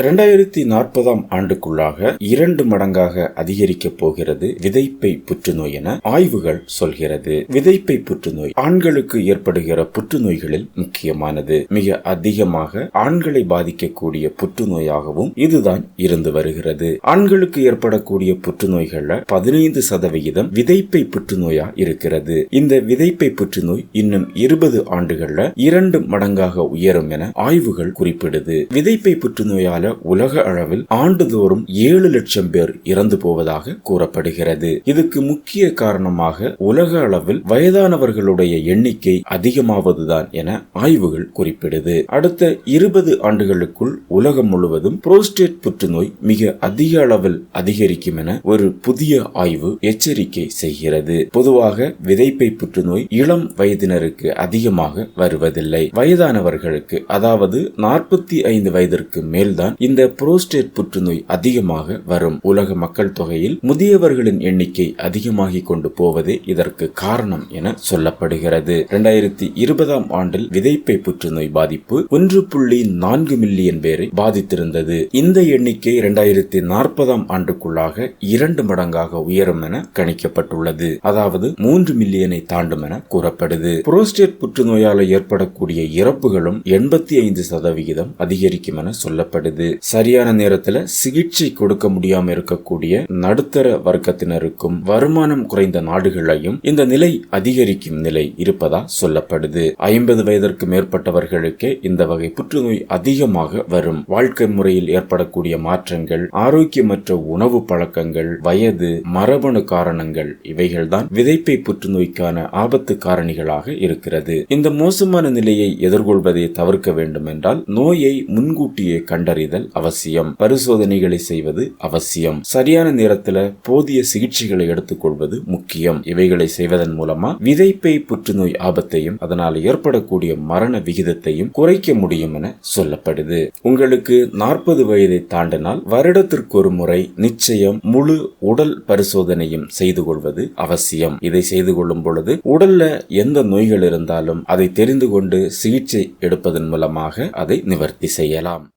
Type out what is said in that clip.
இரண்டாயிரத்தி நாற்பதாம் ஆண்டுக்குள்ளாக இரண்டு மடங்காக அதிகரிக்கப் போகிறது விதைப்பை புற்றுநோய் என ஆய்வுகள் சொல்கிறது. விதைப்பை புற்றுநோய் ஆண்களுக்கு ஏற்படுகிற புற்றுநோய்களில் முக்கியமானது. மிக அதிகமாக ஆண்களை பாதிக்கக்கூடிய புற்றுநோயாகவும் இதுதான் இருந்து வருகிறது. ஆண்களுக்கு ஏற்படக்கூடிய புற்றுநோய்கள்ல பதினைந்து சதவிகிதம் விதைப்பை புற்றுநோயா இருக்கிறது. இந்த விதைப்பை புற்றுநோய் இன்னும் இருபது ஆண்டுகள்ல இரண்டு மடங்காக உயரும் என ஆய்வுகள் குறிப்பிடுது. விதைப்பை புற்றுநோயால உலக அளவில் ஆண்டுதோறும் ஏழு லட்சம் பேர் இறந்து போவதாக கூறப்படுகிறது. இதுக்கு முக்கிய காரணமாக உலக அளவில் வயதானவர்களுடைய எண்ணிக்கை அதிகமாவதுதான் என ஆய்வுகள் குறிப்பிடுது. அடுத்த இருபது ஆண்டுகளுக்குள் உலகம் முழுவதும் புரோஸ்டேட் புற்றுநோய் மிக அதிக அளவில் அதிகரிக்கும் என ஒரு புதிய ஆய்வு எச்சரிக்கை செய்கிறது. பொதுவாக விதைப்பை புற்றுநோய் இளம் வயதினருக்கு அதிகமாக வருவதில்லை. வயதானவர்களுக்கு அதாவது நாற்பத்தி ஐந்து வயதிற்கு மேல்தான் இந்த புரோஸ்டேட் புற்றுநோய் அதிகமாக வரும் உலக மக்கள் தொகையில் முதியவர்களின் எண்ணிக்கை அதிகமாகிக் கொண்டு போவதே இதற்கு காரணம் என சொல்லப்படுகிறது. இரண்டாயிரத்தி இருபதாம் ஆண்டில் விதைப்பை புற்றுநோய் பாதிப்பு ஒன்று புள்ளி நான்கு மில்லியன் பேரை பாதித்திருந்தது. இந்த எண்ணிக்கை இரண்டாயிரத்தி நாற்பதாம் ஆண்டுக்குள்ளாக இரண்டு மடங்காக உயரும் என கணிக்கப்பட்டுள்ளது. அதாவது மூன்று மில்லியனை தாண்டும் என கூறப்படுது. புரோஸ்டேட் புற்றுநோயால் ஏற்படக்கூடிய இறப்புகளும் எண்பத்தி ஐந்து சதவிகிதம் அதிகரிக்கும் என சொல்லப்படுது. சரியான நேரத்துல சிகிச்சை கொடுக்க முடியாம இருக்கக்கூடிய நடுத்தர வர்க்கத்தினருக்கும் வருமானம் குறைந்த நாடுகளையும் இந்த நிலை அதிகரிக்கும் நிலை இருப்பதா சொல்லப்படுது. ஐம்பது வயதிற்கு மேற்பட்டவர்களுக்கே இந்த வகை புற்றுநோய் அதிகமாக வரும். வாழ்க்கை முறையில் ஏற்படக்கூடிய மாற்றங்கள் ஆரோக்கியமற்ற உணவு பழக்கங்கள் வயது மரபணு காரணங்கள் இவைகள்தான் விதைப்பை புற்றுநோய்க்கான ஆபத்து காரணிகளாக இருக்கிறது. இந்த மோசமான நிலையை எதிர்கொள்வதை தவிர்க்க வேண்டும் என்றால் நோயை முன்கூட்டியே கண்டறிதல் அவசியம். பரிசோதனைகளை செய்வது அவசியம். சரியான நேரத்தில் போதிய சிகிச்சைகளை எடுத்துக்கொள்வது முக்கியம். இவைகளை செய்வதன் மூலமா விதைப்பை புற்றுநோய் ஆபத்தையும் அதனால் ஏற்படக்கூடிய மரண விகிதத்தையும் குறைக்க முடியும் என சொல்லப்படுது. உங்களுக்கு நாற்பது வயதை தாண்டினால் வருடத்திற்கு ஒரு முறை நிச்சயம் முழு உடல் பரிசோதனையும் செய்து கொள்வது அவசியம். இதை செய்து கொள்ளும் பொழுது உடல்ல எந்த நோய்கள் இருந்தாலும் அதை தெரிந்து கொண்டு சிகிச்சை எடுப்பதன் மூலமாக அதை நிவர்த்தி செய்யலாம்.